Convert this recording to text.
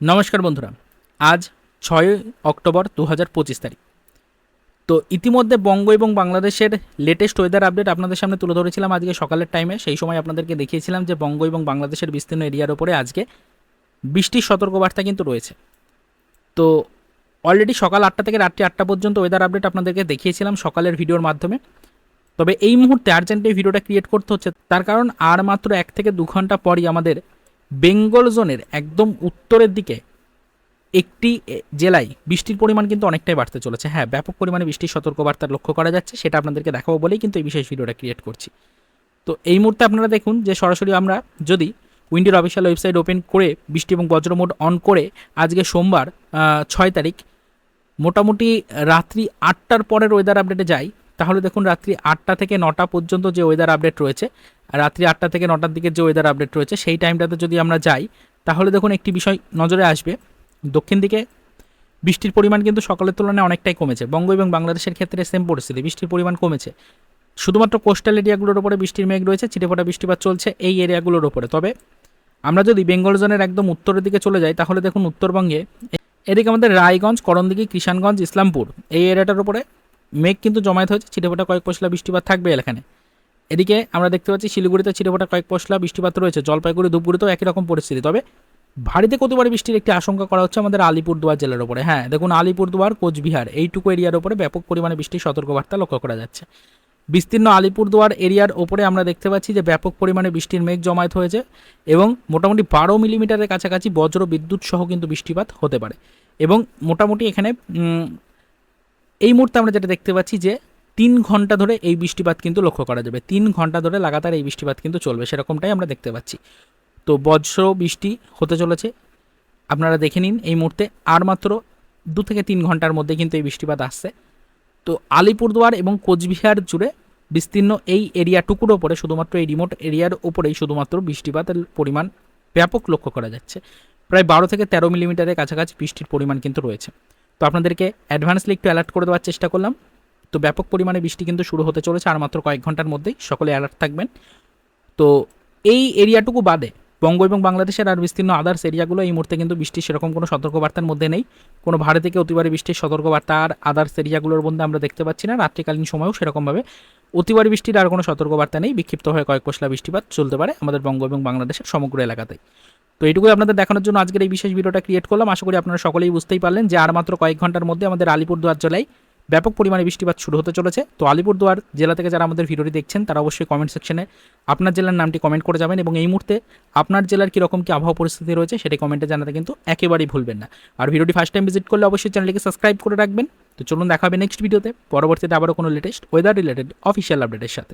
নমস্কার বন্ধুরা, আজ ছয় অক্টোবর দু হাজার পঁচিশ তারিখ। তো ইতিমধ্যে বঙ্গ এবং বাংলাদেশের লেটেস্ট ওয়েদার আপডেট আপনাদের সামনে তুলে ধরেছিলাম আজকে সকালের টাইমে সেই সময় আপনাদেরকে দেখিয়েছিলাম যে বঙ্গ এবং বাংলাদেশের বিস্তীর্ণ এরিয়ার ওপরে আজকে বৃষ্টির সতর্কবার্তা কিন্তু রয়েছে। তো অলরেডি সকাল আটটা থেকে রাত্রি আটটা পর্যন্ত ওয়েদার আপডেট আপনাদেরকে দেখিয়েছিলাম সকালের ভিডিওর মাধ্যমে। তবে এই মুহূর্তে আর্জেন্ট এই ভিডিওটা ক্রিয়েট করতে হচ্ছে, তার কারণ আর মাত্র এক থেকে দু ঘণ্টা পরই আমাদের বেঙ্গল জোনের একদম উত্তরের দিকে একটি জেলায় বৃষ্টির পরিমাণ কিন্তু অনেকটাই বাড়তে চলেছে। হ্যাঁ ব্যাপক পরিমাণে বৃষ্টির সতর্কবার্তা লক্ষ্য করা যাচ্ছে, সেটা আপনাদেরকে দেখাবো বলেই কিন্তু এই বিশেষ ভিডিওটা ক্রিয়েট করছি। তো এই মুহূর্তে আপনারা দেখুন যে সরাসরি আমরা যদি উইন্ডের অফিসিয়াল ওয়েবসাইট ওপেন করে বৃষ্টি এবং বজ্র মোড অন করে আজকে সোমবার ছয় তারিখ, মোটামুটি রাত্রি আটটার পরের ওয়েদার আপডেটে যাই তাহলে দেখুন রাত্রি আটটা থেকে নটা পর্যন্ত যে ওয়েদার আপডেট রয়েছে রাত্রি আটটা থেকে নটার দিকে যে ওয়েদার আপডেট রয়েছে, সেই টাইমটাতে যদি আমরা যাই, তাহলে দেখুন একটি বিষয় নজরে আসবে। দক্ষিণ দিকে বৃষ্টির পরিমাণ কিন্তু সকালের তুলনায় অনেকটাই কমেছে। বঙ্গ এবং বাংলাদেশের ক্ষেত্রে সেম পরিস্থিতি, বৃষ্টির পরিমাণ কমেছে। শুধুমাত্র কোস্টাল এরিয়াগুলোর ওপরে বৃষ্টির মেঘ রয়েছে, ছিটেফোঁটা বৃষ্টিপাত চলছে এই এরিয়াগুলোর ওপরে তবে আমরা যদি বেঙ্গল জোনের একদম উত্তরের দিকে চলে যাই, তাহলে দেখুন উত্তরবঙ্গে, এদিকে আমাদের রায়গঞ্জ, করণদিঘি, কিষানগঞ্জ, ইসলামপুর, এই এরিয়াটার উপরে মেঘ কিন্তু জমায়েত হয়েছে, ছিটেফোঁটা কয়েক পশলা বৃষ্টিপাত থাকবে এখানে এদিকে আমরা দেখতে পাচ্ছি শিলিগুড়িতে ছিটেফোঁটা কয়েক পশলা বৃষ্টিপাত রয়েছে, জলপাইগুড়ি, ধূপগুড়িতেও একই রকম পরিস্থিতি। তবে ভারীতে কতবার বৃষ্টির একটি আশঙ্কা করা হচ্ছে আমাদের আলিপুরদুয়ার জেলার উপরে। হ্যাঁ দেখুন আলিপুরদুয়ার, কোচবিহার এইটুকু এরিয়ার উপরে ব্যাপক পরিমাণে বৃষ্টির সতর্কবার্তা লক্ষ্য করা যাচ্ছে। বিস্তীর্ণ আলিপুরদুয়ার এরিয়ার ওপরে আমরা দেখতে পাচ্ছি যে ব্যাপক পরিমাণে বৃষ্টির মেঘ জমায়েত হয়েছে এবং মোটামুটি বারো মিলিমিটারের কাছাকাছি বজ্র বিদ্যুৎ সহ কিন্তু বৃষ্টিপাত হতে পারে। এবং মোটামুটি এখানে এই মুহূর্তে আমরা যেটা দেখতে পাচ্ছি যে তিন ঘণ্টা ধরে এই বৃষ্টিপাত কিন্তু লক্ষ্য করা যাবে। তিন ঘণ্টা ধরে লাগাতার এই বৃষ্টিপাত কিন্তু চলবে, সেরকমটাই আমরা দেখতে পাচ্ছি। তো বজ্র বৃষ্টি হতে চলেছে। আপনারা দেখে নিন এই মুহূর্তে আর মাত্র দু থেকে তিন ঘণ্টার মধ্যে কিন্তু এই বৃষ্টিপাত আসছে। তো আলিপুরদুয়ার এবং কোচবিহার জুড়ে বিস্তীর্ণ এই এরিয়াটুকুর ওপরে শুধুমাত্র এই রিমোট এরিয়ার ওপরেই শুধুমাত্র বৃষ্টিপাতের পরিমাণ ব্যাপক লক্ষ্য করা যাচ্ছে। প্রায় বারো থেকে তেরো মিলিমিটারের কাছাকাছি বৃষ্টির পরিমাণ কিন্তু রয়েছে। আপনাদেরকে অ্যাডভান্সলি একটু অ্যালার্ট করে দেওয়ার চেষ্টা করলাম। তো ব্যাপক পরিমাণে বৃষ্টি কিন্তু শুরু হতে চলেছে, আর মাত্র কয়েক ঘণ্টার মধ্যেই সকলে অ্যালার্ট থাকবেন। তো এই এরিয়াটুকু বাদে বঙ্গ এবং বাংলাদেশের আর বিস্তীর্ণ আদার্স এরিয়াগুলো এই মুহূর্তে কিন্তু বৃষ্টির সেরকম কোনো সতর্কবার্তার মধ্যে নেই। কোনো ভারত থেকে অতিবারে বৃষ্টির সতর্কবার্তা আর আদার্স এরিয়াগুলোর মধ্যে আমরা দেখতে পাচ্ছি না। রাত্রিকালীন সময়েও সেরকমভাবে অতিবারে বৃষ্টির আর কোনো সতর্কবার্তা নেই। বিক্ষিপ্ত হয়ে কয়েক পশলা বৃষ্টিপাত চলতে পারে আমাদের বঙ্গ এবং বাংলাদেশের সমগ্র এলাকাতেই। তো এইটুকুই আপনাদের দেখানোর জন্য আজকের এই বিশেষ ভিডিওটা ক্রিয়েট করলাম। আশা করি আপনারা সকলেই বুঝতেই পারলেন যে আর মাত্র কয়েক ঘণ্টার মধ্যে আমাদের আলিপুরদুয়ার জেলায় ব্যাপক পরিমাণে বৃষ্টিপাত শুরু হতে চলেছে। তো আলিপুরদুয়ার জেলা থেকে যারা আমাদের ভিডিওটি দেখছেন, তারা অবশ্যই কমেন্ট সেকশনে আপনার জেলার নামটি কমেন্ট করে যাবেন এবং এই মুহূর্তে আপনার জেলার কীরকম কী আবহাওয়া পরিস্থিতি রয়েছে সেটি কমেন্টে জানাতে কিন্তু একেবারেই ভুলবেন না। আর ভিডিওটি ফার্স্ট টাইম ভিজিট করলে অবশ্যই চ্যানেলটিকে সাবস্ক্রাইব করে রাখবেন। তো চলুন দেখা হবে নেক্সট ভিডিওতে পরবর্তীতে আবারও কোনো লেটেস্ট ওয়েদার রিলেটেড অফিসিয়াল আপডেটের সাথে।